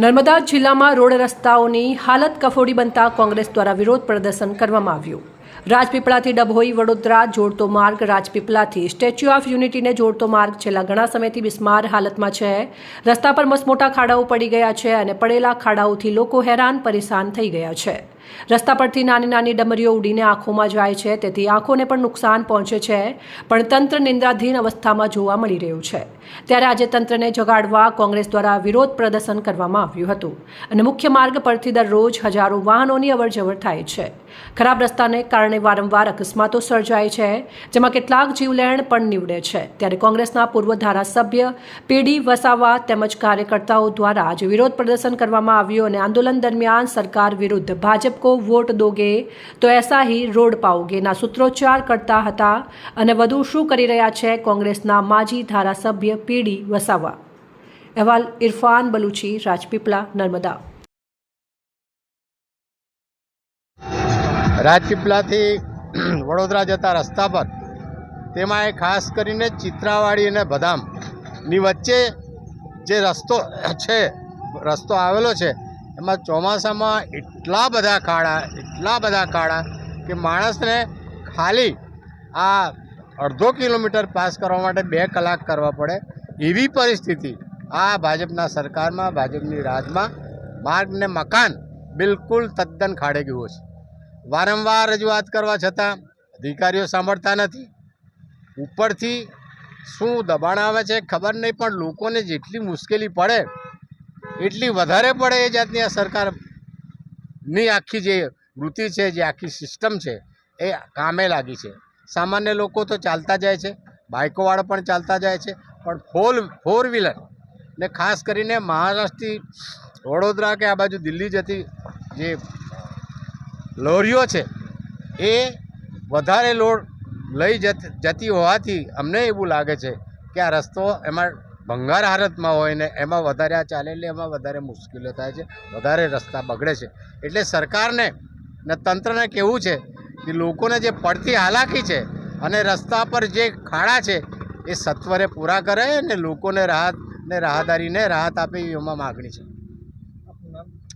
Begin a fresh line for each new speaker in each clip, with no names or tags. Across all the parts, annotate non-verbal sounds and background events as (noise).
નર્મદા જિલ્લામાં રોડ રસ્તાઓની હાલત કફોડી બનતા કોંગ્રેસ દ્વારા વિરોધ પ્રદર્શન કરવામાં આવ્યું. રાજપીપળાથી ડભોઈ વડોદરા જોડતો માર્ગ રાજપીપળાથી. સ્ટેચ્યુ ઓફ યુનિટીને જોડતો માર્ગ છેલ્લા ઘણા સમયથી બિસ્માર હાલતમાં છે. રસ્તા પર મસમોટા ખાડાઓ પડી ગયા છે અને પડેલા ખાડાઓથી લોકો હેરાન પરેશાન થઈ ગયા છે. રસ્તા પરથી નાની નાની ડમરીઓ ઉડીને આંખોમાં જાય છે, તેથી આંખોને પણ નુકસાન પહોંચે છે, પણ તંત્ર નિંદ્રાધીન અવસ્થામાં જોવા મળી રહ્યું છે. ત્યારે આજે તંત્રને જગાડવા કોંગ્રેસ દ્વારા વિરોધ પ્રદર્શન કરવામાં આવ્યું હતું અને મુખ્ય માર્ગ પરથી દરરોજ હજારો વાહનોની અવરજવર થાય છે. ખરાબ રસ્તાને કારણે વારંવાર અકસ્માતો સર્જાય છે, જેમાં કેટલાક જીવલેણ પણ નીવડે છે. ત્યારે કોંગ્રેસના પૂર્વ ધારાસભ્ય પીડી વસાવા તેમજ કાર્યકર્તાઓ દ્વારા આજે વિરોધ પ્રદર્શન કરવામાં આવ્યું અને આંદોલન દરમિયાન સરકાર વિરુદ્ધ ભાજપ કો વોટ દોગે, તો એસા હી રોડ પાઓગે ના સૂત્રોચ્ચાર કરતા હતા અને વધુ શું કરી રહ્યા છે કોંગ્રેસના માજી ધારાસભ્ય પીડી વસાવા. અહેવાલ ઇરફાન બલુચી, રાજપીપળા, નર્મદા.
રાજપીપળાથી (clears throat) વડોદરા જતા રસ્તા પર તેમાં એ ખાસ કરીને ચિત્રાવાડી અને બદામની વચ્ચે જે રસ્તો (clears throat) છે, રસ્તો આવેલો છે, એમાં ચોમાસામાં એટલા બધા કાળા એટલા બધા કાળા કે માણસને ખાલી આ અડધો કિલોમીટર પાસ કરવા માટે બે કલાક કરવા પડે. એવી પરિસ્થિતિ આ ભાજપના સરકારમાં, ભાજપની રાજમાં, માર્ગ ને મકાન બિલકુલ તદ્દન ખાડે ગયું છે. વારંવાર રજૂઆત કરવા છતાં અધિકારીઓ સાંભળતા નથી. ઉપરથી શું દબાણ આવે છે ખબર નહીં, પણ લોકોને જેટલી મુશ્કેલી પડે, એટલી વધારે પડે એ જાતની આ સરકારની આખી જે વૃત્તિ છે, જે આખી સિસ્ટમ છે, એ કામે લાગી છે. સામાન્ય લોકો તો ચાલતા જાય છે, બાઇકોવાળા પણ ચાલતા જાય છે, પણ ફોર ફોર વ્હીલર ને ખાસ કરીને મહારાષ્ટ્રથી વડોદરા કે આ બાજુ દિલ્હી જતી જે લોરીઓ છે. એ વધારે લોડ લઈ જતી હોવાથી અમને એવું લાગે છે કે આ રસ્તો એમાં ભંગાર હાલતમાં હોય ને એમાં વધારે આ ચાલે એટલે એમાં વધારે મુશ્કેલીઓ થાય છે વધારે રસ્તા બગડે છે. એટલે સરકારને ને તંત્રને કહેવું છે કે લોકોને જે પડતી હાલાકી છે અને રસ્તા પર જે ખાડા છે એ સત્વરે પૂરા કરે અને લોકોને રાહત ને રાહદારીને રાહત આપે એમાં માગણી છે.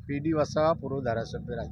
પીડી વસાવા પૂર્વ ધારાસભ્ય રાજ